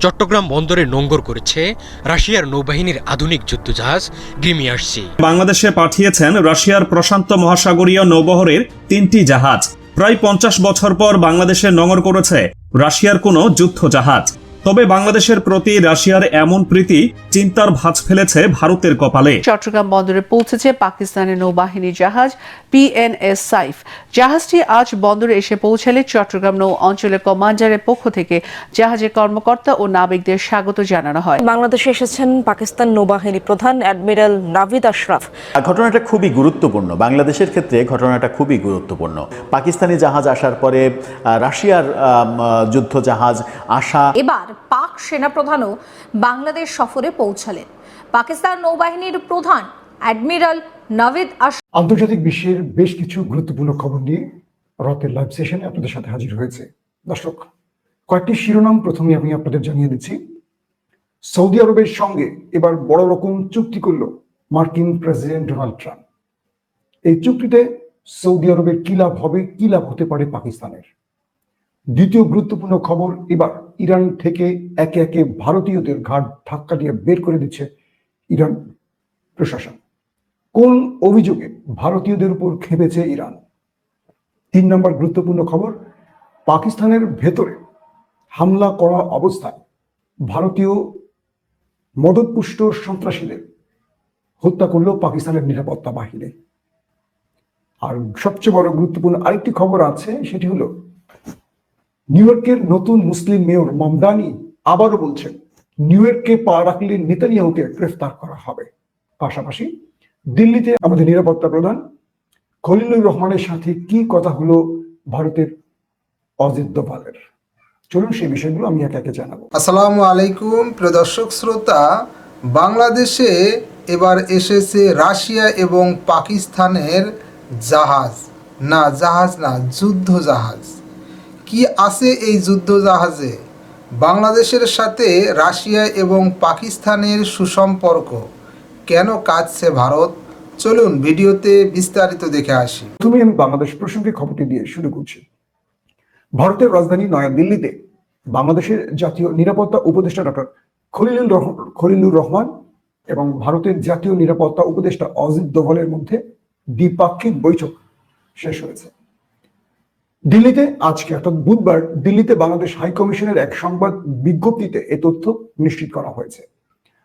চট্টগ্রাম বন্দরে নোঙ্গর করেছে রাশিয়ার নৌবাহিনীর আধুনিক যুদ্ধজাহাজ গ্রিমিয়ার্সি বাংলাদেশে পাঠিয়েছেন রাশিয়ার প্রশান্ত মহাসাগরীয় নৌবহরের তিনটি জাহাজ। প্রায় পঞ্চাশ বছর পর বাংলাদেশে নোঙর করেছে রাশিয়ার কোনো যুদ্ধ জাহাজ তবে বাংলাদেশের প্রতি রাশিয়ার এমন প্রীতি চিন্তার ভাঁজ ফেলেছে ভারতের কপালে। চট্টগ্রাম বন্দরে পৌঁছেছে পাকিস্তানের নৌবাহিনী জাহাজ পিএনএস সাইফ। জাহাজটি আজ বন্দরে এসে পৌঁছালে চট্টগ্রাম নৌ অঞ্চলের কমান্ডারের পক্ষ থেকে জাহাজের কর্মকর্তা ও নাবিকদের স্বাগত জানানো হয়। বাংলাদেশে এসেছেন পাকিস্তান নৌবাহিনী প্রধান অ্যাডমিরাল নাভিদ আশরাফ। ঘটনাটা খুবই গুরুত্বপূর্ণ। বাংলাদেশের ক্ষেত্রে ঘটনাটা খুবই গুরুত্বপূর্ণ। পাকিস্তানি জাহাজ আসার পরে রাশিয়ার আহ, যুদ্ধ জাহাজ আসা এবার পাক সেনাপ্রধানও বাংলাদেশ সফরে পৌঁছালেন। পাকিস্তান নৌবাহিনীর প্রধান অ্যাডমিরাল নাভিদ আশ আন্তর্জাতিক বিশ্বের বেশ কিছু গুরুত্বপূর্ণ খবর নিয়ে রতের লাইভ সেশনে আপনাদের সাথে হাজির হয়েছে। দর্শক, কয়েকটি শিরোনাম প্রথমে আমি আপনাদের জানিয়ে দিচ্ছি। সৌদি আরবের সঙ্গে এবার বড় রকম চুক্তি করল মার্কিন প্রেসিডেন্ট ডোনাল্ড ট্রাম্প। এই চুক্তিতে সৌদি আরবের কি লাভ হবে, কি লাভ হতে পারে পাকিস্তানের? দ্বিতীয় গুরুত্বপূর্ণ খবর এবার ইরান থেকে একে একে ভারতীয়দের ঘাট ধাক্কা দিয়ে বের করে দিচ্ছে ইরান প্রশাসন। কোন অভিযোগে ভারতীয়দের উপর খেপেছে ইরান? তিন নম্বর গুরুত্বপূর্ণ খবর, পাকিস্তানের ভেতরে হামলা করা অবস্থায় ভারতীয় মদতপুষ্ট সন্ত্রাসীদের হত্যা করল পাকিস্তানের নিরাপত্তা বাহিনী। আর সবচেয়ে বড় গুরুত্বপূর্ণ আরেকটি খবর আছে, সেটি হলো নিউ ইয়র্কের নতুন মুসলিম মেয়র মমদানি আবারও বলছেন নিউ ইয়র্কে পা রাখলে নেতানিয়াহুকে গ্রেফতার করা হবে। পাশাপাশি দিল্লিতে আমাদের নিরাপত্তা প্রধান খলিলুর রহমানের সাথে কি কথা হলো ভারতের অজিত দোভালের? চলুন সেই বিষয়গুলো আমি একে একে জানাব। আসসালামু আলাইকুম, প্রিয় দর্শক শ্রোতা। বাংলাদেশে এবার এসেছে রাশিয়া এবং পাকিস্তানের জাহাজ। না জাহাজ না, যুদ্ধ জাহাজ। কি আছে এই যুদ্ধ জাহাজে বাংলাদেশের সাথে রাশিয়া এবং পাকিস্তানের সুসম্পর্ক। কেন কাঁদছে ভারত? চলুন ভিডিওতে বিস্তারিত দেখে আসি। তুমি আমি বাংলাদেশ প্রসঙ্গে খবরটি দিয়ে শুরু করছি। ভারতের রাজধানী নয়াদিল্লিতে বাংলাদেশের জাতীয় নিরাপত্তা উপদেষ্টা ডক্টর রহমান খলিলুর রহমান এবং ভারতের জাতীয় নিরাপত্তা উপদেষ্টা অজিত দোভালের মধ্যে দ্বিপাক্ষিক বৈঠক শেষ হয়েছে। দিল্লিতে আজকে অর্থাৎ বুধবার দিল্লিতে বাংলাদেশ হাই কমিশনের এক সংবাদ বিজ্ঞপ্তিতে এ তথ্য নিশ্চিত করা হয়েছে।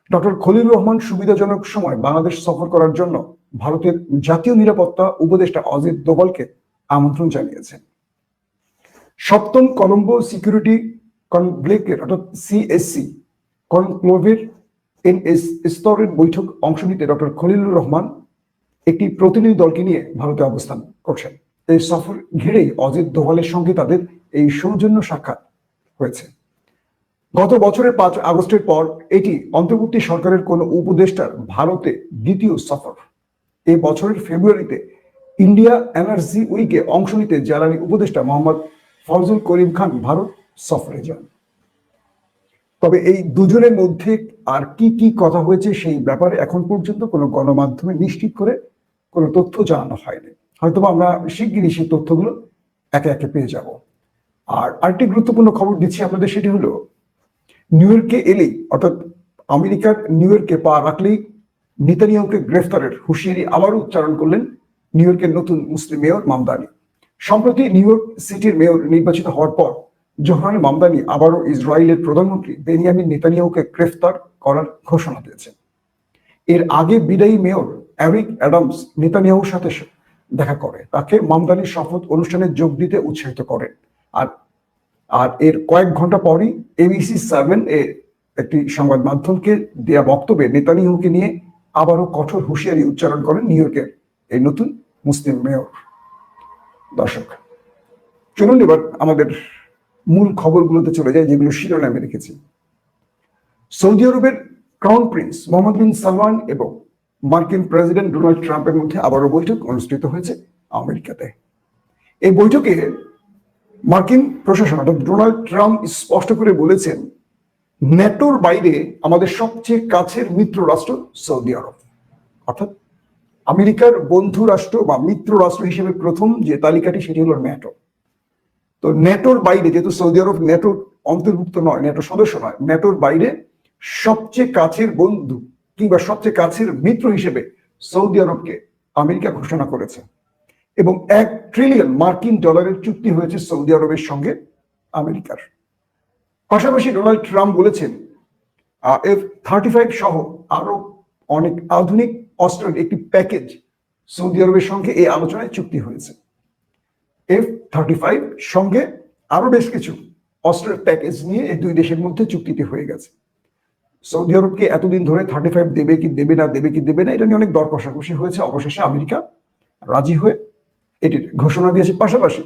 ডক্টর খলিল রহমান সুবিধাজনক সময় বাংলাদেশ সফর করার জন্য ভারতের জাতীয় নিরাপত্তা উপদেষ্টা অজিত দোভালকে আমন্ত্রণ জানিয়েছেন। সপ্তম কলম্বো সিকিউরিটি কনগ্লেকের অর্থাৎ সিএসসি কনক্লোভের এনএস স্তরের বৈঠক অংশ নিতে ডক্টর খলিলুর রহমান একটি প্রতিনিধি দলকে নিয়ে ভারতে অবস্থান করছেন। এই সফর ঘিরেই অজিত দোভালের সঙ্গে তাদের এই সৌজন্য সাক্ষাৎ হয়েছে। গত বছরের পাঁচ আগস্টের পর এটি অন্তর্বর্তী সরকারের কোন উপদেষ্টার ভারতে দ্বিতীয় সফর। এই বছরের ফেব্রুয়ারিতে ইন্ডিয়া এনার্জি উইকে অংশ নিতে জ্বালানি উপদেষ্টা মোহাম্মদ ফজল করিম খান ভারত সফরে যান। তবে এই দুজনের মধ্যে আর কি কি কথা হয়েছে সেই ব্যাপারে এখন পর্যন্ত কোনো গণমাধ্যমে নিশ্চিত করে কোনো তথ্য জানানো হয়নি। হয়তো আমরা শিগগিরই সেই তথ্যগুলো একে একে পেয়ে যাব। আর আরেকটি গুরুত্বপূর্ণ খবর দিচ্ছি আপনাদের, সেটি হলো নিউ ইয়র্কে এলেই, অর্থাৎ আমেরিকার নিউ ইয়র্কে পা রাখলেই নেতানিয়াহুকে গ্রেফতারের হুঁশিয়ারি আবারও উচ্চারণ করলেন নিউ ইয়র্কের নতুন মুসলিম মেয়র মামদানি। সম্প্রতি নিউ ইয়র্ক সিটির মেয়র নির্বাচিত হওয়ার পর জোহরান মামদানি আবারও ইসরায়েলের প্রধানমন্ত্রী বেনিয়ামিন নেতানিয়াহুকে গ্রেফতার করার ঘোষণা দিয়েছেন। এর আগে বিদায়ী মেয়র অ্যারিক অ্যাডামস নেতানিয়াহুর সাথে দেখা করে। তাকে মামদানির শপথ অনুষ্ঠানে যোগ দিতে উৎসাহিত করেন আর আর এর কয়েক ঘণ্টা পরই এবিসি সেভেন এ একটি সংবাদ মাধ্যমকে দেয়া বক্তব্যে নেতানিয়াহুকে নিয়ে আবারও কঠোর হুঁশিয়ারি উচ্চারণ করেন নিউ ইয়র্কের এই নতুন মুসলিম মেয়র। দর্শক, চলুন এবার আমাদের মূল খবরগুলোতে চলে যায় যেগুলো শিরোনামে রেখেছি। সৌদি আরবের crown prince Mohammed bin Salman এবং মার্কিন প্রেসিডেন্ট ডোনাল্ড ট্রাম্পের মধ্যে আবারও বৈঠক অনুষ্ঠিত হয়েছে আমেরিকাতে। এই বৈঠকে মার্কিন প্রশাসন অর্থাৎ ডোনাল্ড ট্রাম্প স্পষ্ট করে বলেছেন, ন্যাটোর বাইরে আমাদের সবচেয়ে কাছের মিত্র রাষ্ট্র সৌদি আরব। অর্থাৎ আমেরিকার বন্ধু রাষ্ট্র বা মিত্র রাষ্ট্র হিসেবে প্রথম যে তালিকাটি সেটি হলো ন্যাটো। তো নেটোর বাইরে, যেহেতু সৌদি আরব নেটোর অন্তর্ভুক্ত নয় নেটো সদস্য নয় নেটোর বাইরে সবচেয়ে কাছের বন্ধু কিংবা সবচেয়ে কাছের মিত্র হিসেবে সৌদি আরবকে আমেরিকা ঘোষণা করেছে। এবং এক ট্রিলিয়ন মার্কিন ডলারের চুক্তি হয়েছে সৌদি আরবের সঙ্গে আমেরিকার। পাশাপাশি ডোনাল্ড ট্রাম্প বলেছেন থার্টি ফাইভ সহ আরও অনেক আধুনিক অস্ত্রের একটি প্যাকেজ সৌদি আরবের সঙ্গে এই আলোচনায় চুক্তি হয়েছে। এফ থার্টি ফাইভ সঙ্গে আরও বেশ কিছু অস্ত্রের প্যাকেজ নিয়ে এই দুই দেশের মধ্যে চুক্তিটি হয়ে গেছে। সৌদি আরবকে এতদিন ধরে থার্টি ফাইভ দেবে কি দেবে না, দেবে কি দেবে না, এটা নিয়ে অনেক দর কষাকষি হয়েছে। অবশেষে আমেরিকা রাজি হয়ে এটির ঘোষণা দিয়েছে। পাশাপাশি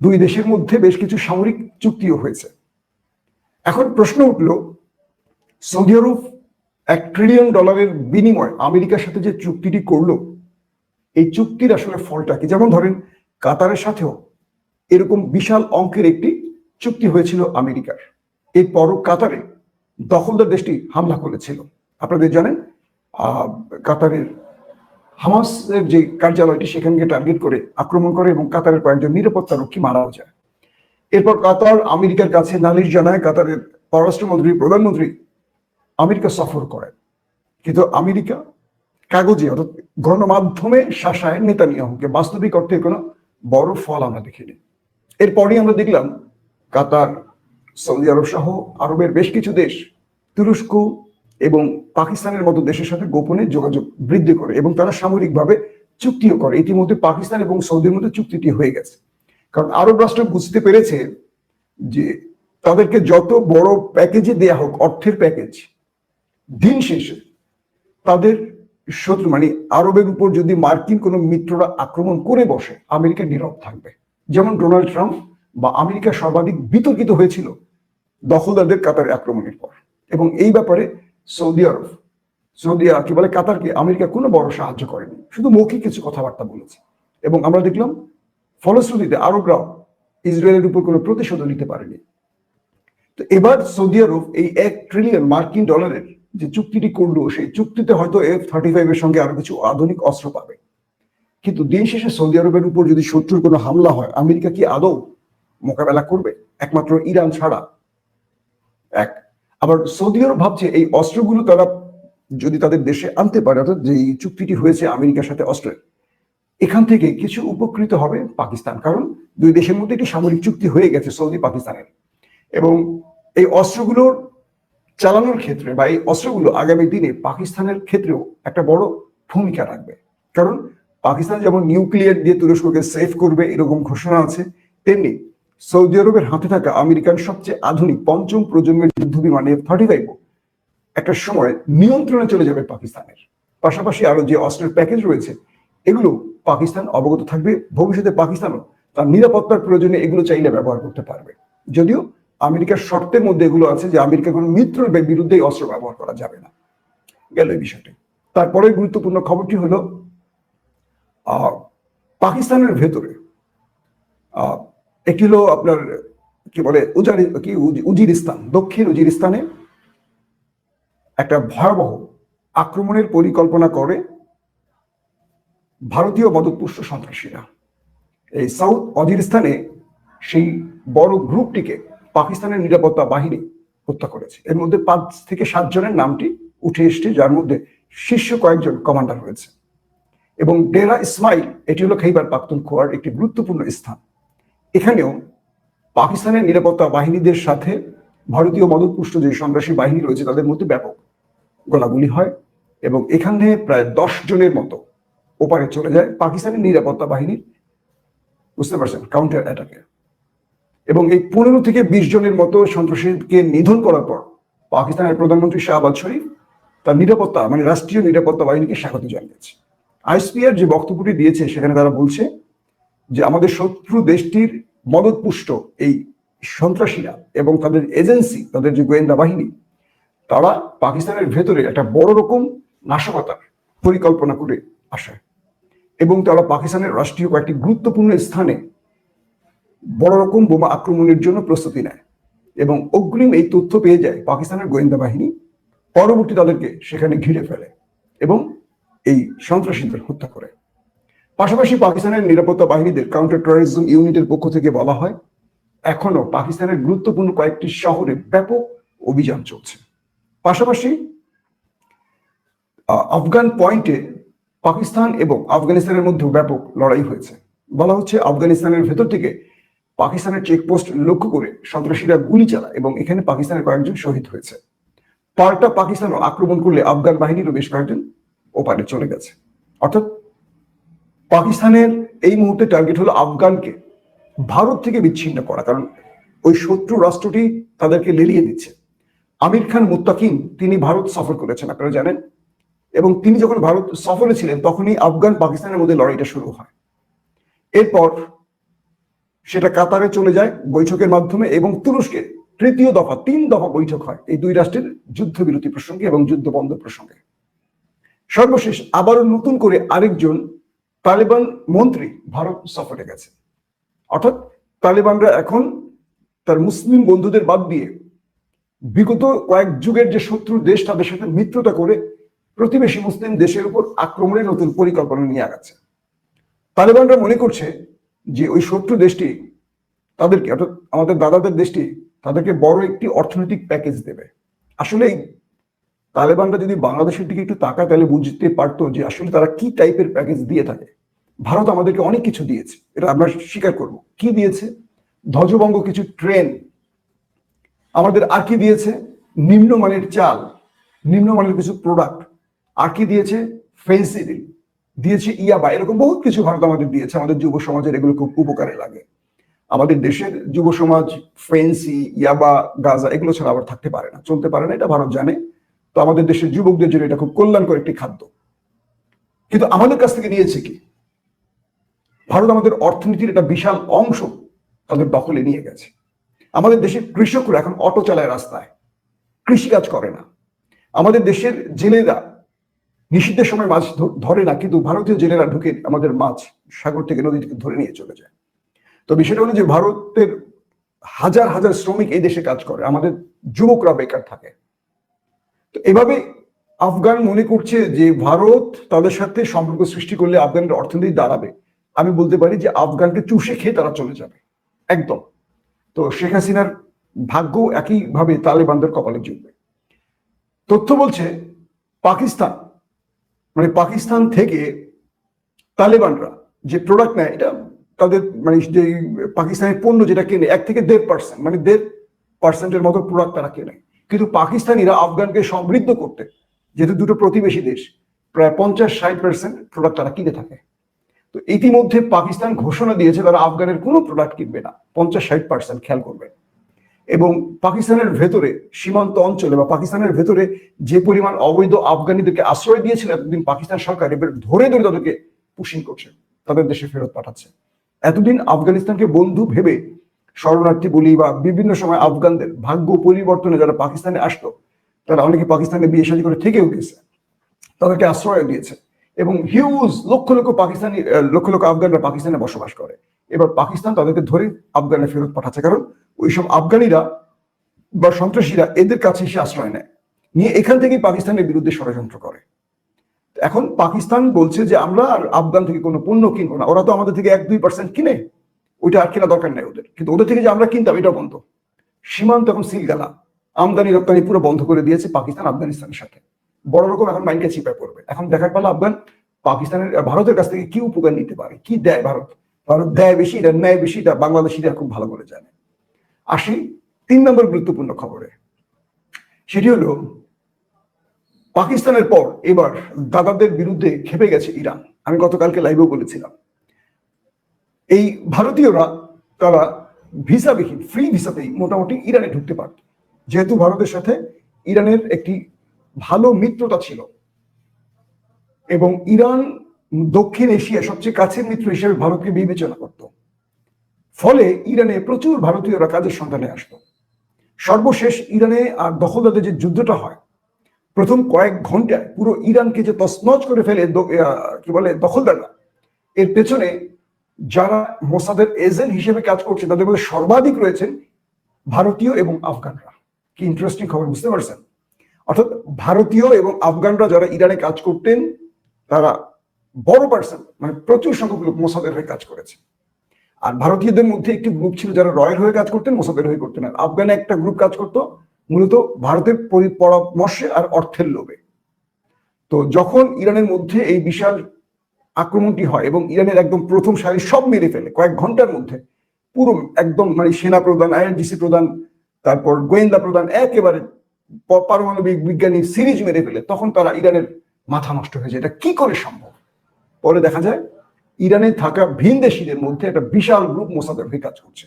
দুই দেশের মধ্যে বেশ কিছু সামরিক চুক্তিও হয়েছে। এখন প্রশ্ন উঠল, সৌদি আরব এক ট্রিলিয়ন ডলারের বিনিময়ে আমেরিকার সাথে যে চুক্তিটি করল, এই চুক্তির আসলে ফলটা কি? যেমন ধরেন, কাতারের সাথেও এরকম বিশাল অঙ্কের একটি চুক্তি হয়েছিল আমেরিকার। এরপরও কাতারে দখলদার দেশটি হামলা করেছিল। আপনাদের জানেন কাতারের হামাসের যে কার্যালয়টি, সেখানকে টার্গেট করে আক্রমণ করে এবং কাতারের কয়েকজন নিরাপত্তা রক্ষী মারাও যায়। এরপর কাতার আমেরিকার কাছে নালিশ জানায়, কাতারের পররাষ্ট্রমন্ত্রী, প্রধানমন্ত্রী আমেরিকা সফর করেন। কিন্তু আমেরিকা কাগজে, অর্থাৎ গণমাধ্যমে শাসায় নেতানিয়াহুকে, বাস্তবিক অর্থে কোনো বড় ফল আমরা দেখিনি। এরপরই আমরা দেখলাম, কাতার, সৌদি আরব সহ আরবের বেশ কিছু দেশ তুরস্ক এবং পাকিস্তানের মতো দেশের সাথে গোপনে যোগাযোগ বৃদ্ধি করে এবং তারা সামরিকভাবে চুক্তিও করে। ইতিমধ্যে পাকিস্তান এবং সৌদির মধ্যে চুক্তিটি হয়ে গেছে। কারণ আরব রাষ্ট্র বুঝতে পেরেছে যে তাদেরকে যত বড় প্যাকেজে দেয়া হোক, অর্থের প্যাকেজ, দিন শেষে তাদের শত্রু মানে আরবের উপর যদি মার্কিন কোনো মিত্ররা আক্রমণ করে বসে, আমেরিকা নীরব থাকবে। যেমন ডোনাল্ড ট্রাম্প বা আমেরিকা সর্বাধিক বিতর্কিত হয়েছিল দখলদারদের কাতারে আক্রমণের পর। এবং এই ব্যাপারে সৌদি আরব, সৌদি কি বলে, কাতারকে আমেরিকা কোনো বড় সাহায্য করেনি। শুধু মৌখিক কিছু কথাবার্তা বলেছে। এবং আমরা দেখলাম, ফলশ্রুতিতে আরবরাও ইসরায়েলের উপর কোনো প্রতিশোধ নিতে পারেনি। তো এবার সৌদি আরব এই এক ট্রিলিয়ন মার্কিন ডলারের যে চুক্তিটি করল, সেই চুক্তিতে হয়তো এফ থার্টি ফাইভ এর সঙ্গে আরও কিছু আধুনিক অস্ত্র পাবে। কিন্তু দিন শেষে সৌদি আরবের উপর যদি শত্রুর কোনো হামলা হয়, আমেরিকা কি আদৌ মোকাবেলা করবে? একমাত্র ইরান ছাড়া। এক আবার সৌদি আরব ভাবছে এই অস্ত্রগুলো তারা যদি তাদের দেশে আনতে পারে, অর্থাৎ যে চুক্তিটি হয়েছে আমেরিকার সাথে অস্ত্রের, এখান থেকে কিছু উপকৃত হবে পাকিস্তান। কারণ দুই দেশের মধ্যে একটি সামরিক চুক্তি হয়ে গেছে সৌদি পাকিস্তানের। এবং এই অস্ত্রগুলোর চালানোর ক্ষেত্রে বা এই অস্ত্রগুলো আগামী দিনে পাকিস্তানের ক্ষেত্রেও একটা বড় ভূমিকা রাখবে। কারণ পাকিস্তান যেমন নিউক্লিয়ার দিয়ে তুরস্ককে সেফ করবে, এরকম ঘোষণা আছে, তেমনি সৌদি আরবের হাতে থাকা আমেরিকান সবচেয়ে আধুনিক পঞ্চম প্রজন্মের যুদ্ধ বিমান এফ থার্টি ফাইভ একটা সময় নিয়ন্ত্রণে চলে যাবে পাকিস্তানের। পাশাপাশি আরও যে অস্ত্রের প্যাকেজ রয়েছে, এগুলো পাকিস্তান অবগত থাকবে। ভবিষ্যতে পাকিস্তানও তার নিরাপত্তার প্রয়োজনে এগুলো চাইলে ব্যবহার করতে পারবে। যদিও আমেরিকার শর্তের মধ্যে এগুলো আছে যে আমেরিকা কোনো মিত্রের বিরুদ্ধে অস্ত্র ব্যবহার করা যাবে না। গেল এই বিষয়টি। তারপরে গুরুত্বপূর্ণ খবরটি হলো পাকিস্তানের ভেতরে একটি হলো আপনার, কি বলে উজারি কি উজ- উজিরিস্তান, দক্ষিণ উজিরিস্তানে একটা ভয়াবহ আক্রমণের পরিকল্পনা করে ভারতীয় মদতপুষ্ট সন্ত্রাসীরা। এই সাউথ অজিরিস্তানে সেই বড় গ্রুপটিকে পাকিস্তানের নিরাপত্তা বাহিনী হত্যা করেছে। এর মধ্যে পাঁচ থেকে সাত জনের নামটি উঠে এসছে, যার মধ্যে শীর্ষ কয়েকজন কমান্ডার রয়েছে। এবং ডেরা ইসমাইল, এটি হলো খাইবার পাখতুনখোয়ার একটি গুরুত্বপূর্ণ স্থান। এখানেও পাকিস্তানের নিরাপত্তা বাহিনীদের সাথে ভারতীয় মদতপুষ্ট যে সন্ত্রাসী বাহিনী রয়েছে, তাদের মধ্যে ব্যাপক গোলাগুলি হয় এবং এখানে প্রায় দশ জনের মতো ওপারে চলে যায় পাকিস্তানের নিরাপত্তা বাহিনীর। বুঝতে পারছেন? কাউন্টার অ্যাটাকে এবং এই পনেরো থেকে বিশ জনের মতো সন্ত্রাসীকে নিধন করার পর পাকিস্তানের প্রধানমন্ত্রী শাহবাজ শরীফ তার নিরাপত্তা মানে রাষ্ট্রীয় নিরাপত্তা বাহিনীকে স্বাগত জানিয়েছে। আইসপিআর যে বক্তব্যটি দিয়েছে, সেখানে তারা বলছে যে আমাদের শত্রু দেশটির মদতপুষ্ট এই সন্ত্রাসীরা এবং তাদের এজেন্সি, তাদের যে গোয়েন্দা বাহিনী, তারা পাকিস্তানের ভেতরে একটা বড় রকম নাশকতার পরিকল্পনা করে আসে। এবং তারা পাকিস্তানের রাষ্ট্রীয় কয়েকটি গুরুত্বপূর্ণ স্থানে বড় রকম বোমা আক্রমণের জন্য প্রস্তুতি নেয় এবং অগ্রিম এই তথ্য পেয়ে যায় পাকিস্তানের গোয়েন্দা বাহিনী, পরবর্তী তাদেরকে সেখানে ঘিরে ফেলে এবং এই সন্ত্রাসীদের হত্যা করে। পাশাপাশি পাকিস্তানের নিরাপত্তা বাহিনীদের কাউন্টার টেরোরিজম ইউনিটের পক্ষ থেকে বলা হয়, এখনও পাকিস্তানের গুরুত্বপূর্ণ কয়েকটি শহরে ব্যাপক অভিযান চলছে। পাশাপাশি আফগান পয়েন্টে পাকিস্তান এবং আফগানিস্তানের মধ্যে ব্যাপক লড়াই হয়েছে। বলা হচ্ছে, আফগানিস্তানের ভেতর থেকে পাকিস্তানের চেকপোস্ট লক্ষ্য করে সন্ত্রাসীরা গুলি চালায় এবং এখানে পাকিস্তানের কয়েকজন শহীদ হয়েছে। পাল্টা পাকিস্তানও আক্রমণ করলে আফগান বাহিনীরও বেশ কয়েকজন ওপারে চলে গেছে। অর্থাৎ পাকিস্তানের এই মুহূর্তে টার্গেট হলো আফগানকে ভারত থেকে বিচ্ছিন্ন করা, কারণ ওই শত্রু রাষ্ট্রটি তাদেরকে লেলিয়ে দিচ্ছে। আমির খান মুত্তাকিম, তিনি ভারত সফর করেছেন, আপনারা জানেন। এবং তিনি যখন ভারত সফরে ছিলেন, তখনই আফগান পাকিস্তানের মধ্যে লড়াইটা শুরু হয়। এরপর সেটা কাতারে চলে যায় বৈঠকের মাধ্যমে এবং তুরস্কে তৃতীয় দফা, তিন দফা বৈঠক হয় এই দুই রাষ্ট্রের যুদ্ধবিরতি প্রসঙ্গে এবং যুদ্ধ বন্ধ প্রসঙ্গে। সর্বশেষ আবারও নতুন করে আরেকজন তালেবান মন্ত্রী ভারত সফরে গেছে। অর্থাৎ তালেবানরা এখন তার মুসলিম বন্ধুদের বাদ দিয়ে বিগত কয়েক যুগের যে শত্রু দেশ, তাদের সাথে মিত্রতা করে প্রতিবেশী মুসলিম দেশের উপর আক্রমণের নতুন পরিকল্পনা নিয়ে আগাচ্ছে। তালেবানরা মনে করছে যে ওই শত্রু দেশটি তাদেরকে, অর্থাৎ আমাদের দাদাদের দেশটি তাদেরকে বড় একটি অর্থনৈতিক প্যাকেজ দেবে। আসলেই তালেবানরা যদি বাংলাদেশের দিকে একটু তাকায় তাহলে বুঝতে পারতো যে আসলে তারা কি টাইপের প্যাকেজ দিয়ে থাকে। ভারত আমাদেরকে অনেক কিছু দিয়েছে, এটা আমরা স্বীকার করব। কি দিয়েছে? ধ্বজভঙ্গ কিছু ট্রেন, আমাদের আর কি দিয়েছে? নিম্নমানের চাল, নিম্নমানের কিছু প্রোডাক্ট আর কি দিয়েছে? ফেন্সিডিল দিয়েছে ইয়াবা, এরকম বহুত কিছু ভারত আমাদের দিয়েছে, আমাদের যুব সমাজের এগুলো খুব উপকারে লাগে। আমাদের দেশের যুব সমাজ ফেন্সি ইয়াবা, গাজা, এগুলো ছাড়া আবার থাকতে পারে না, চলতে পারে না, এটা ভারত জানে। তো আমাদের দেশের যুবকদের জন্য এটা খুব কল্যাণকর একটি খাদ্য। কিন্তু আমাদের কাছ থেকে নিয়েছে কি? ভারত আমাদের অর্থনীতির একটা বিশাল অংশ তাদের দখলে নিয়ে গেছে। আমাদের দেশের কৃষকরা এখন অটো চালায় রাস্তায়। কৃষিকাজ করে না। আমাদের দেশের জেলেরা নিষিদ্ধের সময় মাছ ধরে না, কিন্তু ভারতীয় জেলেরা ঢুকে আমাদের মাছ সাগর থেকে নদী থেকে ধরে নিয়ে চলে যায়। তো বিষয়টা হলো যে ভারতের হাজার হাজার শ্রমিক এই দেশে কাজ করে। আমাদের যুবকরা বেকার থাকে। তো এভাবে আফগান মনে করছে যে ভারত তাদের সাথে সম্পর্ক সৃষ্টি করলে আফগানের অর্থনীতি দাঁড়াবে। আমি বলতে পারি যে আফগানকে চুষে খেয়ে তারা চলে যাবে। একদম। তো শেখ হাসিনার ভাগ্য একইভাবে তালেবানদের কপালে জুটবে তথ্য বলছে পাকিস্তান মানে পাকিস্তান থেকে তালেবানরা যে প্রোডাক্ট নেয়, এটা তাদের মানে যে পাকিস্তানের পণ্য যেটা কেনে, এক থেকে দেড় পার্সেন্ট মানে দেড় পার্সেন্টের মতো প্রোডাক্ট তারা কেনে। কিন্তু পাকিস্তানিরা আফগানকে সমৃদ্ধ করতে, যেহেতু দুটো প্রতিবেশী দেশ, প্রায় পঞ্চাশ ষাট পার্সেন্ট প্রোডাক্ট তারা কিনে থাকে। তো ইতিমধ্যে পাকিস্তান ঘোষণা দিয়েছে তারা আফগানের কোনো প্রোডাক্ট কিনবে না। পঞ্চাশ ষাট পার্সেন্ট খেয়াল করবে এবং পাকিস্তানের ভেতরে সীমান্ত অঞ্চলে বা পাকিস্তানের ভেতরে যে পরিমাণ অবৈধ আফগানিদেরকে আশ্রয় দিয়েছিল এতদিন পাকিস্তান সরকার, এবার ধরে ধরে তাদেরকে পুশিং করছে, তাদের দেশে ফেরত পাঠাচ্ছে। এতদিন আফগানিস্তানকে বন্ধু ভেবে শরণার্থী বলি বা বিভিন্ন সময় আফগানদের ভাগ্য পরিবর্তনে যারা পাকিস্তানে আসতো, তারা অনেকে পাকিস্তানে বিয়ে শাদী করে থেকেও গেছে। তাদেরকে আশ্রয় দিয়েছে এবং হিউজ লক্ষ লক্ষ পাকিস্তানি লক্ষ লক্ষ আফগানরা পাকিস্তানে বসবাস করে। এবার পাকিস্তান তাদেরকে ধরে আফগানে ফেরত পাঠাচ্ছে, কারণ ওইসব আফগানিরা বা সন্ত্রাসীরা এদের কাছে এসে আশ্রয় নেয়। নিয়ে এখান থেকেই পাকিস্তানের বিরুদ্ধে ষড়যন্ত্র করে। এখন পাকিস্তান বলছে যে আমরা আর আফগান থেকে কোনো পণ্য কিনবো না। ওরা তো আমাদের থেকে এক দুই পার্সেন্ট কিনে ওইটা আর কেনা দরকার নেই ওদের। কিন্তু ওদের থেকে যে আমরা কিনতাম এটা বন্ধ। সীমান্ত এখন সিলগালা। আমদানি রপ্তানি পুরো বন্ধ করে দিয়েছে পাকিস্তান আফগানিস্তানের সাথে। বড় রকম এখন মাইন্ডকে চিপে পড়বে। এখন দেখার পালা আফগান পাকিস্তানের ভারতের কাছ থেকে কি উপকার নিতে পারে? কি দেয় ভারত? ভারত দেয় বেশি, এটা নেয় বেশি, এটা বাংলাদেশিরা খুব ভালো করে জানে। আসি তিন নম্বর গুরুত্বপূর্ণ খবরে। সেটি হলো, পাকিস্তানের পর এবার দাদাদের বিরুদ্ধে খেপে গেছে ইরান। আমি গতকালকে লাইভেও বলেছিলাম। এই ভারতীয়রা তারা ভিসাবিহীন ফ্রি ভিসাতেই মোটামুটি ইরানে ঢুকতে পারত। যেহেতু ভারতের সাথে ইরানের একটি ভালো মিত্রতা ছিল। এবং ইরান দক্ষিণ এশিয়া সবচেয়ে কাছের মিত্র হিসেবে ভারতকে বিবেচনা করত। ফলে ইরানে প্রচুর ভারতীয়রা কাজের সন্ধানে আসতো। সর্বশেষ ইরানে আর দখলদারদের যে যুদ্ধটা হয়, প্রথম কয়েক ঘন্টায় পুরো ইরানকে যে তছনছ করে ফেলে কি বলে, দখলদাররা, এর পেছনে যারা মোসাদের এজেন্ট হিসেবে কাজ করছে, তাদের মধ্যে সর্বাধিক রয়েছেন ভারতীয় এবং আফগানরা। কি ইন্টারেস্টিং খবর বুঝতে পারছেন? অর্থাৎ ভারতীয় এবং আফগানরা যারা ইরানে কাজ করতেন, তারা বড় পার্সন মানে প্রচুর সংখ্যক লোক মোসাদের হয়ে কাজ করেছে। আর ভারতীয়দের মধ্যে একটি গ্রুপ ছিল যারা রয়ের হয়ে কাজ করতেন, মোসাদের হয়ে করতেন। আর আফগানে একটা গ্রুপ কাজ করতো, মূলত ভারতের পরামর্শে আর অর্থের লোভে। তো যখন ইরানের মধ্যে এই বিশাল আক্রমণটি হয় এবং ইরানের একদম প্রথম সারি সব মেরে ফেলে কয়েক ঘণ্টার মধ্যে। পুরো একদম মানে সেনা প্রধান আইআরজিসি প্রধান, তারপর গোয়েন্দা প্রধান, একেবারে পারমাণবিক বিজ্ঞানী সিরিজ মেরে ফেলে। তখন তারা ইরানের মাথা নষ্ট হয়ে যায়। এটা কি করে সম্ভব? পরে দেখা যায়, ইরানে থাকা ভিনদেশীদের মধ্যে একটা বিশাল গ্রুপ মোসাদের হয়ে কাজ করছে।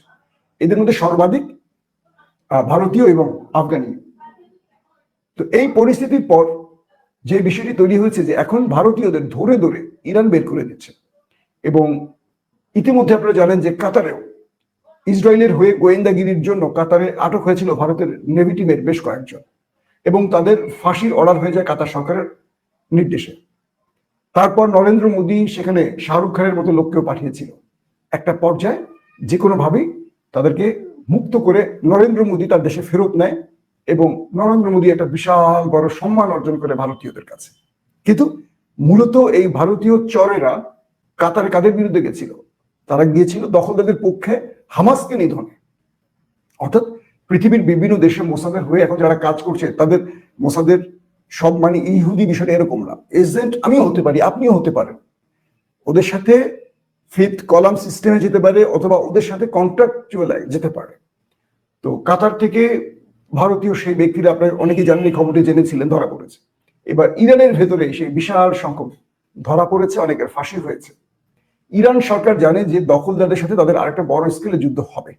এদের মধ্যে সর্বাধিক ভারতীয় এবং আফগানি। তো এই পরিস্থিতির পর যে বিষয়টি তৈরি হয়েছে যে এখন ভারতীয়দের ধরে ধরে ইরান বের করে দিচ্ছে। এবং ইতিমধ্যে আপনারা জানেন যে কাতারেও ইসরায়েলের হয়ে গোয়েন্দাগিরির জন্য কাতারে আটক হয়েছিল ভারতের নেভি টিমের বেশ কয়েকজন। এবং তাদের ফাঁসির অর্ডার হয়ে যায় কাতার সরকারের নির্দেশে। তারপর নরেন্দ্র মোদী সেখানে শাহরুখ খানের মতো লোককেও পাঠিয়েছিল। একটা পর্যায়ে যে কোনোভাবেই তাদেরকে মুক্ত করে নরেন্দ্র মোদী তার দেশে ফেরত নেয়। এবং নরেন্দ্র মোদী একটা বিশাল বড় সম্মান অর্জন করে ভারতীয়দের কাছে। কিন্তু মূলত এই ভারতীয় চরেরা কাতারে কাদের বিরুদ্ধে গেছিল? তারা গিয়েছিল দখলদারদের পক্ষে হামাসকে নিধনে। অর্থাৎ পৃথিবীর বিভিন্ন দেশে মোসাদের হয়ে এখন যারা কাজ করছে, তাদের মোসাদের সব মানে ইহুদি বিষয়টা এরকম না। এজেন্ট আমিও হতে পারি, আপনিও হতে পারেন। ওদের সাথে ফিফথ কলাম সিস্টেমে যেতে পারে অথবা ওদের সাথে কন্ট্রাকচুয়াল যেতে পারে। তো কাতার থেকে ভারতীয় সেই ব্যক্তিরা আপনার অনেকে জানেন, এই খবরটি জেনেছিলেন, ধরা পড়েছে। এবার ইরানের ভেতরে সেই বিশাল সংখ্যক ধরা পড়েছে, অনেকের ফাঁসি হয়েছে। ইরান সরকার জানে যে দখলদারদের সাথে তাদের আরেকটা বড় স্কেলে যুদ্ধ হবে।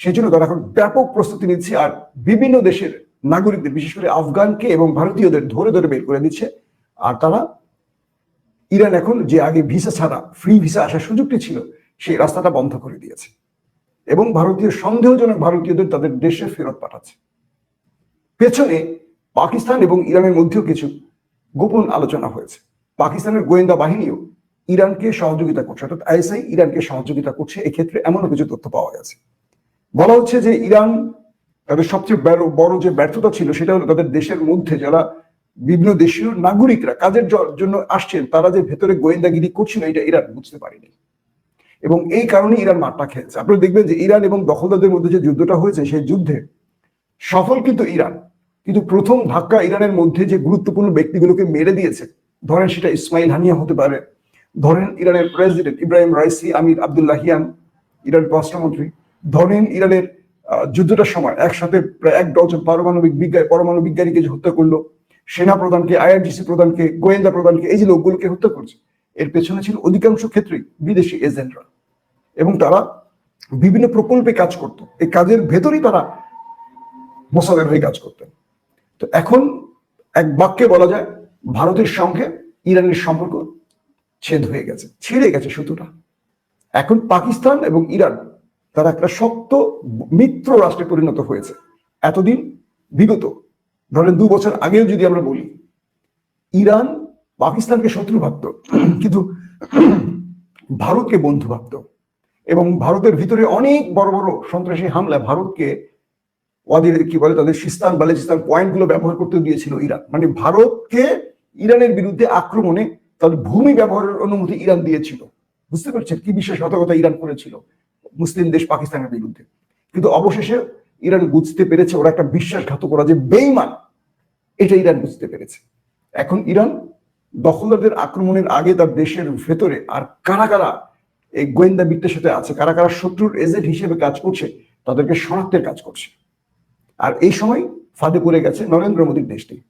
সেই জন্য তারা এখন ব্যাপক প্রস্তুতি নিচ্ছে আর বিভিন্ন দেশের নাগরিকদের, বিশেষ করে আফগানকে এবং ভারতীয়দের ধরে ধরে বের করে দিচ্ছে। আর তারা ইরান এখন যে আগে ভিসা ছাড়া ফ্রি ভিসা আসার সুযোগটি ছিল, সেই রাস্তাটা বন্ধ করে দিয়েছে। এবং ভারতীয়, সন্দেহজনক ভারতীয়দের তাদের দেশে ফেরত পাঠাচ্ছে। পেছনে পাকিস্তান এবং ইরানের মধ্যেও কিছু গোপন আলোচনা হয়েছে। পাকিস্তানের গোয়েন্দা বাহিনীও ইরানকে সহযোগিতা করছে, অর্থাৎ আইএসআই ইরানকে সহযোগিতা করছে। এক্ষেত্রে এমনও কিছু তথ্য পাওয়া গেছে। বলা হচ্ছে যে ইরান তাদের সবচেয়ে বড়- যে ব্যর্থতা ছিল, সেটা হলো তাদের দেশের মধ্যে যারা বিভিন্ন দেশীয় নাগরিকরা কাজের জন্য আসছেন, তারা যে ভেতরে গোয়েন্দাগিরি করছিল, এটা ইরান বুঝতে পারেনি। এবং এই কারণে ইরান মারটা খেয়েছে। আপনারা দেখবেন যে ইরান এবং দখলদারদের মধ্যে যে যুদ্ধটা হয়েছে, সেই যুদ্ধে সফল কিন্তু ইরান। কিন্তু প্রথম ধাক্কা ইরানের মধ্যে যে গুরুত্বপূর্ণ ব্যক্তিগুলোকে মেরে দিয়েছে, ধরেন সেটা ইসমাইল হানিয়া হতে পারে, ধরেন ইরানের president Ebrahim Raisi Amir Abdollahian Iran পররাষ্ট্রমন্ত্রী, ধরেন ইরানের যুদ্ধটার সময় একসাথে প্রায় এক ডজন পারমাণবিক বিজ্ঞান, পরমাণু বিজ্ঞানীকে যে হত্যা করল সেনা প্রধানকে আইআরজিসি প্রধানকে, গোয়েন্দা প্রধানকে, এই যে লোকগুলোকে হত্যা করছে, এর পেছনে ছিল অধিকাংশ ক্ষেত্রেই বিদেশি এজেন্টরা এবং তারা বিভিন্ন প্রকল্পে কাজ করত। এই কাজের ভেতরেই তারা মোসাদের হয়ে কাজ করতেন। তো এখন এক বাক্যে বলা যায়, ভারতের সঙ্গে ইরানের সম্পর্ক ছেদ হয়ে গেছে, ছেড়ে গেছে সুতোটা। এখন পাকিস্তান এবং ইরান, তারা একটা শক্ত মিত্র রাষ্ট্রে পরিণত হয়েছে। এতদিন বিগত, ধরেন দু বছর আগেও যদি আমরা বলি, ইরান পাকিস্তানকে শত্রু ভাবত, কিন্তু ভারতকে বন্ধু ভাবত। এবং ভারতের ভিতরে অনেক বড় বড় সন্ত্রাসী হামলা ভারতকে ওদের কি বলে? তাদের সিস্তান বালুচিস্তান পয়েন্টগুলো ব্যবহার করতে দিয়েছিল ইরান। মানে ভারতকে ইরানের বিরুদ্ধে আক্রমণে তাদের ভূমি ব্যবহারের অনুমতি ইরান দিয়েছিল। বুঝতে পারছেন? কি বিশ্বাসঘাতকতা ইরান করেছিল? মুসলিম দেশ পাকিস্তানের বিরুদ্ধে। কিন্তু অবশেষে ইরান বুঝতে পেরেছে, ওরা একটা বিশ্বাসঘাতকরা যে বেইমান এটা ইরান বুঝতে পেরেছে। এখন ইরান দখলদারদের আক্রমণের আগে তার দেশের ভেতরে আর কারা কারা এই গোয়েন্দা বৃত্তের সাথে আছে, কারা কারা শত্রুর এজেন্ট হিসেবে কাজ করছে, তাদেরকে শনাক্তের কাজ করছে। আর এই সময় ফাঁদে পড়ে গেছে নরেন্দ্র মোদীর দেশটি।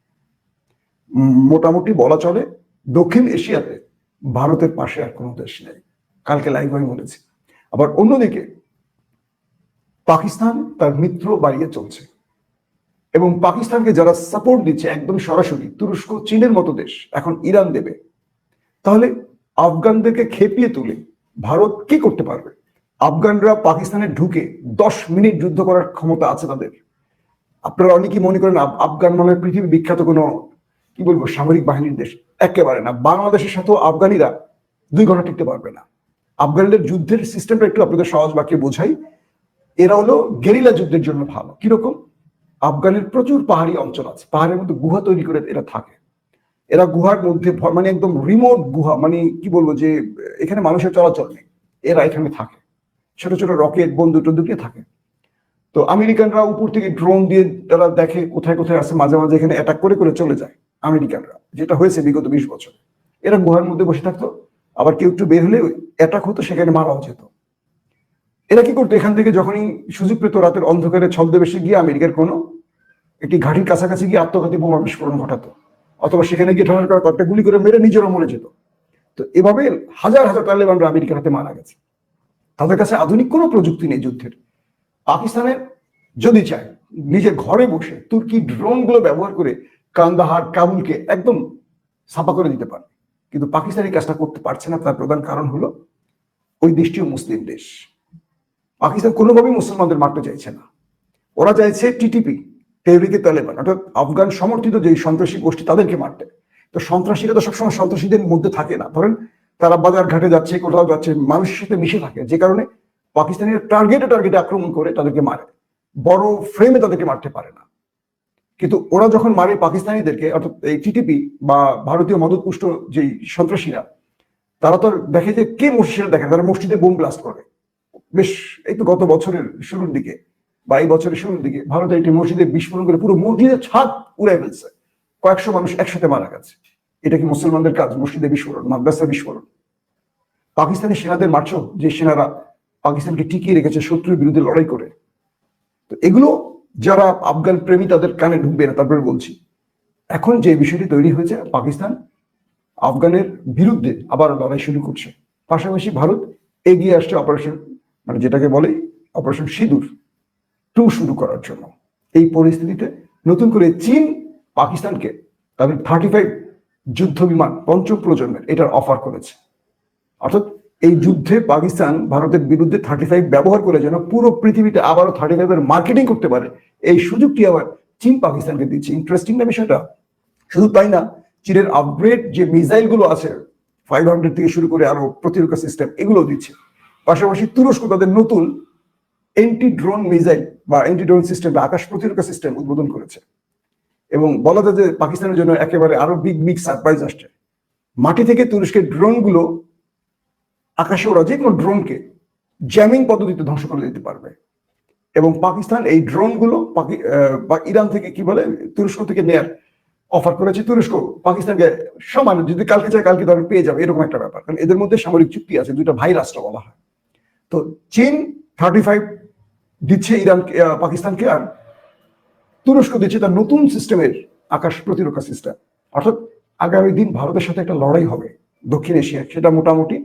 মোটামুটি বলা চলে দক্ষিণ এশিয়াতে ভারতের পাশে আর কোনো দেশ নেই। কালকে লাইভ আমি বলেছি। আবার অন্যদিকে পাকিস্তান তার মিত্র বাড়িয়ে চলছে। এবং পাকিস্তানকে যারা সাপোর্ট দিচ্ছে একদম সরাসরি তুরস্ক, চীনের মতো দেশ, এখন ইরান দেবে। তাহলে আফগানদেরকে খেপিয়ে তুলে ভারত কি করতে পারবে? আফগানরা পাকিস্তানে ঢুকে দশ মিনিট যুদ্ধ করার ক্ষমতা আছে তাদের। আপনারা অনেকেই মনে করেন আফ- আফগান মানে পৃথিবী বিখ্যাত কোনো, কি বলব, সামরিক বাহিনীর দেশ। একেবারে না। বাংলাদেশের সাথেও আফগানিরা দুই ঘণ্টা টিকতে পারবে না। আফগানদের যুদ্ধের সিস্টেমটা একটু আপনাদের সহজ বাক্যে বোঝাই। এরা হলো গেরিলা যুদ্ধের জন্য ভালো। কীরকম? আফগানের প্রচুর পাহাড়ি অঞ্চল আছে। পাহাড়ের মধ্যে গুহা তৈরি করে এরা থাকে। এরা গুহার মধ্যে মানে একদম রিমোট গুহা মানে কি বলব যে, এখানে মানুষের চলাচল নেই। এরা এখানে থাকে। ছোট ছোট রকেট বন্দুক টন্দুক থাকে। তো আমেরিকানরা উপর থেকে ড্রোন দিয়ে তারা দেখে কোথায় কোথায় আছে, মাঝে মাঝে এখানে অ্যাটাক করে করে চলে যায় আমেরিকানরা, যেটা হয়েছে বিগত বিশ বছর। এরা গুহার মধ্যে বসে থাকতো, আবার কেউ একটু বের হলে অ্যাটাক হতো, সেখানে মারাও যেত। এরা কি করতো, এখান থেকে যখনই সুযোগ পেত, রাতের অন্ধকারে ছদ্মবেশে গিয়ে আমেরিকার কোনো একটি ঘাটির কাছাকাছি গিয়ে আত্মঘাতী বোমা বিস্ফোরণ ঘটাতো, অথবা সেখানে গিয়ে ঠান্ডার করা কয়েকটা গুলি করে মেরে নিজেরও মরে যেত। তো এভাবে হাজার হাজার তালেবানরা আমেরিকার হাতে মারা গেছে। তাদের কাছে আধুনিক কোনো প্রযুক্তি নেই যুদ্ধের। পাকিস্তানের যদি চায় নিজের ঘরে বসে তুর্কি ড্রোনগুলো ব্যবহার করে কান্দাহার কাবুলকে একদম সাফা করে দিতে পারে কিন্তু পাকিস্তান কাজটা করতে পারছে না, তার প্রধান কারণ হলো ওই দেশটিও মুসলিম দেশ। পাকিস্তান কোনোভাবেই মুসলমানদের মারতে চাইছে না। ওরা চাইছে টিটিপি তেহরিকে তালেবান, অর্থাৎ আফগান সমর্থিত যে সন্ত্রাসী গোষ্ঠী তাদেরকে মারতে। তো সন্ত্রাসীরা তো সবসময় সন্ত্রাসীদের মধ্যে থাকে না। ধরেন তারা বাজার ঘাটে যাচ্ছে, কোথাও যাচ্ছে, মানুষের সাথে মিশে থাকে, যে কারণে পাকিস্তানের টার্গেটে টার্গেটে আক্রমণ করে তাদেরকে মারে। বড় ফ্রেমে তাদেরকে মারতে পারে না। কিন্তু ওরা যখন মারে পাকিস্তানিদেরকে, অর্থাৎ এই টিটিপি বা ভারতীয় মদতপুষ্ট যে সন্ত্রাসীরা, তারা তো দেখে যে কে মসজিদে দেখে তারা মসজিদে বোম ব্লাস্ট করে। বেশ, এই তো গত বছরের শুরুর দিকে বা এই বছরের শুরুর দিকে ভারতে একটি মসজিদে বিস্ফোরণ করে পুরো মসজিদের ছাদ উড়াই ফেলছে। কয়েকশো মানুষ একসাথে মারা গেছে। এটা কি মুসলমানদের কাজ? মসজিদে বিস্ফোরণ মাদ্রাসা বিস্ফোরণ? পাকিস্তানি সেনাদের মারছো যে সেনারা পাকিস্তানকে টিকিয়ে রেখেছে শত্রুর বিরুদ্ধে লড়াই করে। তো এগুলো যারা আফগান প্রেমী তাদের কানে ঢুকবে না, তারপরে বলছি। এখন যে বিষয়টি তৈরি হয়েছে, পাকিস্তান আফগানের বিরুদ্ধে আবার লড়াই শুরু করছে। পাশাপাশি ভারত এগিয়ে আসছে অপারেশন মানে যেটাকে বলে অপারেশন সিঁদুর টু শুরু করার জন্য। এই পরিস্থিতিতে নতুন করে চীন পাকিস্তানকে তাদের থার্টি ফাইভ যুদ্ধ বিমান পঞ্চম প্রজন্মের এটার অফার করেছে। অর্থাৎ এই যুদ্ধে পাকিস্তান ভারতের বিরুদ্ধে থার্টি ফাইভ ব্যবহার করে যেন পুরো পৃথিবীতে আবারও থার্টি ফাইভ এর মার্কেটিং করতে পারে। এই সুযোগটি আবার চীন পাকিস্তানকে দিচ্ছে। ইন্টারেস্টিং না বিষয়টা? শুধু তাই না, চীনের আপগ্রেড যে মিসাইলগুলো আছে ফাইভ হান্ড্রেড থেকে শুরু করে আরও প্রতিরক্ষা সিস্টেম এগুলো দিচ্ছে। পাশাপাশি তুরস্ক তাদের নতুন এন্টি ড্রোন মিসাইল বা এন্টি ড্রোন সিস্টেম বা আকাশ প্রতিরক্ষা সিস্টেম উদ্বোধন করেছে। এবং বলা যায় যে পাকিস্তানের জন্য একেবারে আরও বিগ বিগ সারপ্রাইজ আসছে। মাটি থেকে তুরস্কের ড্রোনগুলো আকাশে ওরা যে কোনো ড্রোনকে জ্যামিং পদ্ধতিতে ধ্বংস করে দিতে পারবে। এবং পাকিস্তান এই ড্রোনগুলো আহ, বা ইরান থেকে কি বলে তুরস্ক থেকে নেয়ার অফার করেছে। তুরস্ক পাকিস্তানকে সমান যদি কালকে চায় কালকে ধরেন পেয়ে যাবে এরকম একটা ব্যাপার। কারণ এদের মধ্যে সামরিক চুক্তি আছে দুইটা ভাই রাষ্ট্র বলা হয়। তো চীন থার্টি ফাইভ দিচ্ছে ইরান পাকিস্তানকে আর তুরস্ক দিচ্ছে তার নতুন সিস্টেমের আকাশ প্রতিরক্ষা সিস্টেম অর্থাৎ আগামী দিন ভারতের সাথে একটা লড়াই হবে দক্ষিণ এশিয়ায় সেটা মোটামুটি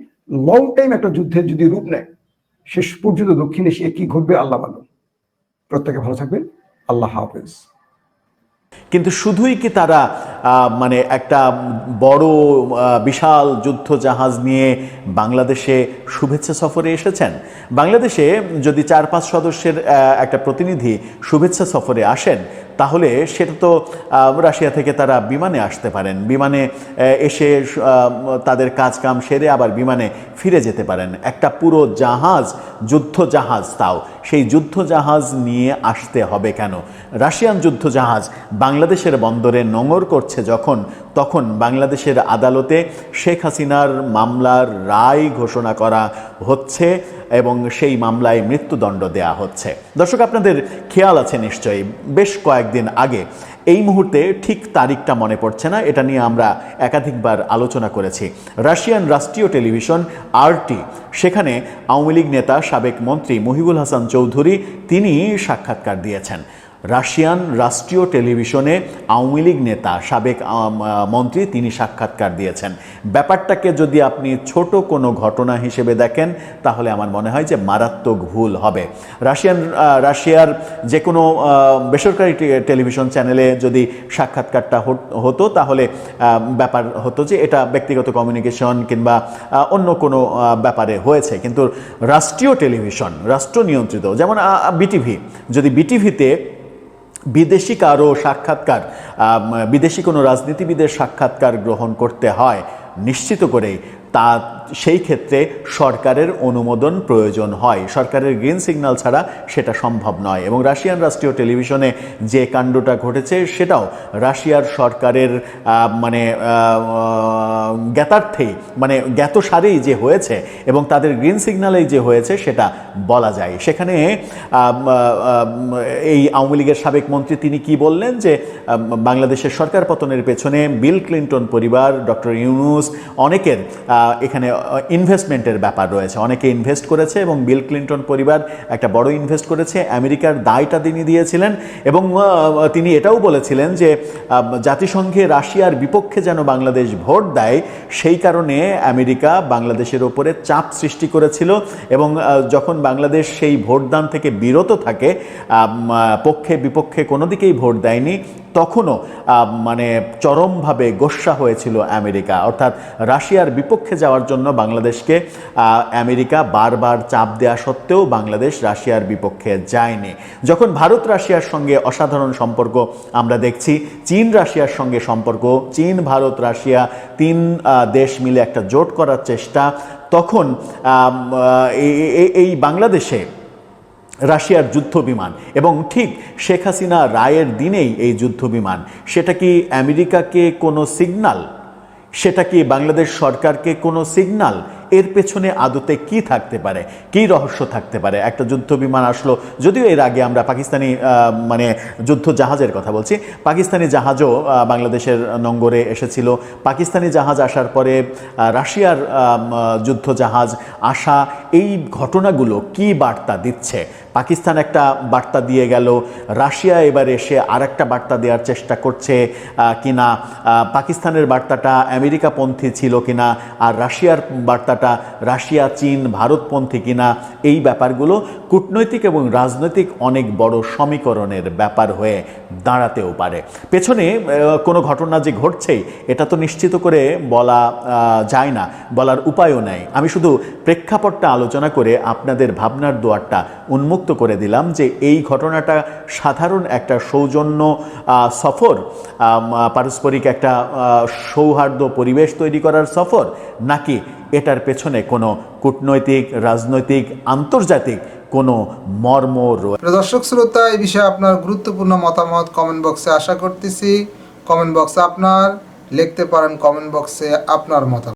লং টাইম একটা যুদ্ধের যদি রূপ নেয়, শেষ পর্যন্ত দক্ষিণ এশিয়ায় কি ঘটবে আল্লাহ মালুম প্রত্যেকে ভালো থাকবেন। আল্লাহ হাফেজ। কিন্তু শুধুই কি তারা মানে একটা বড় বিশাল যুদ্ধ জাহাজ নিয়ে বাংলাদেশে শুভেচ্ছা সফরে এসেছেন? বাংলাদেশে যদি চার পাঁচ সদস্যের একটা প্রতিনিধি শুভেচ্ছা সফরে আসেন তাহলে সেটা তো রাশিয়া থেকে তারা বিমানে আসতে পারেন। বিমানে এসে তাদের কাজ কাম সেরে আবার বিমানে ফিরে যেতে পারেন। একটা পুরো জাহাজ, যুদ্ধ জাহাজ তাও। সেই যুদ্ধ জাহাজ নিয়ে আসতে হবে কেন? রাশিয়ান যুদ্ধ জাহাজ বাংলাদেশের বন্দরে নোঙর করছে যখন তখন বাংলাদেশের আদালতে শেখ হাসিনার মামলার রায় ঘোষণা করা হচ্ছে এবং সেই মামলায় মৃত্যুদণ্ড দেয়া হচ্ছে। দর্শক, আপনাদের খেয়াল আছে নিশ্চয়ই, বেশ কয়েকদিন আগে, এই মুহূর্তে ঠিক তারিখটা মনে পড়ছে না, এটা নিয়ে আমরা একাধিকবার আলোচনা করেছি। রাশিয়ান রাষ্ট্রীয় টেলিভিশন আরটি, সেখানে আওয়ামী লীগ নেতা সাবেক মন্ত্রী মহিবুল হাসান চৌধুরী, তিনি সাক্ষাৎকার দিয়েছেন। রাশিয়ান রাষ্ট্রীয় টেলিভিশনে আওয়ামী লীগ নেতা, সাবেক মন্ত্রী তিনি সাক্ষাৎকার দিয়েছেন। ব্যাপারটাকে যদি আপনি ছোট কোনো ঘটনা হিসেবে দেখেন, তাহলে আমার মনে হয় যে মারাত্মক ভুল হবে। রাশিয়ান রাশিয়ার যে কোনো বেসরকারি টেলিভিশন চ্যানেলে যদি সাক্ষাৎকারটা হতো, তাহলে ব্যাপার হতো যে এটা ব্যক্তিগত কমিউনিকেশন কিংবা অন্য কোনো ব্যাপারে হয়েছে। কিন্তু রাষ্ট্রীয় টেলিভিশন রাষ্ট্র নিয়ন্ত্রিত যেমন বিটিভি, যদি বিটিভিতে বিদেশি কারও সাক্ষাৎকার বিদেশি কোনো রাজনীতিবিদের সাক্ষাৎকার গ্রহণ করতে হয় নিশ্চিত করে তা সেই ক্ষেত্রে সরকারের অনুমোদন প্রয়োজন হয়। সরকারের গ্রিন সিগন্যাল ছাড়া সেটা সম্ভব নয়। এবং রাশিয়ান রাষ্ট্রীয় টেলিভিশনে যে কাণ্ডটা ঘটেছে, সেটাও রাশিয়ার সরকারের মানে জ্ঞাতার্থেই মানে জ্ঞাত সারেই যে হয়েছে এবং তাদের গ্রিন সিগন্যালেই যে হয়েছে, সেটা বলা যায়। সেখানে এই আওয়ামী লীগের সাবেক মন্ত্রী তিনি কি বললেন যে বাংলাদেশের সরকার পতনের পেছনে বিল ক্লিন্টন পরিবার, ডক্টর ইউনুস, অনেকের এখানে ইনভেস্টমেন্টের ব্যাপার রয়েছে। অনেকে ইনভেস্ট করেছে এবং বিল ক্লিন্টন পরিবার একটা বড় ইনভেস্ট করেছে। আমেরিকার দায়টা তিনি দিয়েছিলেন এবং তিনি এটাও বলেছিলেন যে জাতিসংঘে রাশিয়ার বিপক্ষে যেন বাংলাদেশ ভোট দেয়, সেই কারণে আমেরিকা বাংলাদেশের ওপরে চাপ সৃষ্টি করেছিল এবং যখন বাংলাদেশ সেই ভোটদান থেকে বিরত থাকে পক্ষে বিপক্ষে কোনো দিকেই ভোট দেয়নি তখনও মানে চরমভাবে গোস্বা হয়েছিল আমেরিকা। অর্থাৎ রাশিয়ার বিপক্ষে যাওয়ার জন্য বাংলাদেশকে আমেরিকা বারবার চাপ দেওয়া সত্ত্বেও বাংলাদেশ রাশিয়ার বিপক্ষে যায়নি। যখন ভারত রাশিয়ার সঙ্গে অসাধারণ সম্পর্ক আমরা দেখছি, চীন রাশিয়ার সঙ্গে সম্পর্ক, চীন, ভারত, রাশিয়া তিন দেশ মিলে একটা জোট করার চেষ্টা, তখন এই বাংলাদেশে রাশিয়ার যুদ্ধ বিমান এবং ঠিক শেখ হাসিনা রায়ের দিনেই এই যুদ্ধ বিমান সেটা কি আমেরিকাকে কোনো সিগনাল? সেটা কি বাংলাদেশ সরকারকে কোনো সিগনাল? এর পেছনে আদতে কি থাকতে পারে? কি রহস্য থাকতে পারে? একটা যুদ্ধ বিমান আসলো, যদিও এর আগে আমরা পাকিস্তানি মানে যুদ্ধ জাহাজের কথা বলছি। পাকিস্তানি জাহাজও বাংলাদেশের নঙ্গরে এসেছিল। পাকিস্তানি জাহাজ আসার পরে রাশিয়ার যুদ্ধ জাহাজ আসা, এই ঘটনাগুলো কি বার্তা দিচ্ছে? পাকিস্তান একটা বার্তা দিয়ে গেল, রাশিয়া এবার এসে আর একটা বার্তা দেওয়ার চেষ্টা করছে কিনা পাকিস্তানের বার্তাটা আমেরিকাপন্থী ছিল কিনা আর রাশিয়ার বার্তাটা রাশিয়া, চীন, ভারতপন্থী কিনা, এই ব্যাপারগুলো কূটনৈতিক এবং রাজনৈতিক অনেক বড় সমীকরণের ব্যাপার হয়ে দাঁড়াতেও পারে। পেছনে কোনো ঘটনা যে ঘটছেই, এটা তো নিশ্চিত করে বলা যায় না, বলার উপায়ও নেই। আমি শুধু প্রেক্ষাপটটা আলোচনা করে আপনাদের ভাবনার দোয়ারটা উন্মুক্ত করে দিলাম যে এই ঘটনাটা সাধারণ একটা সৌজন্য সফর পারস্পরিক একটা সৌহার্দ্য পরিবেশ তৈরি করার সফর, নাকি এটার পেছনে কোনো কূটনৈতিক, রাজনৈতিক, আন্তর্জাতিক কোনো মর্ম রয়েছে দর্শক, শ্রোতা, এই বিষয়ে আপনার গুরুত্বপূর্ণ মতামত কমেন্ট বক্সে আশা করতেছি। কমেন্ট বক্সে আপনার, লিখতে পারেন কমেন্ট বক্সে আপনার মতামত।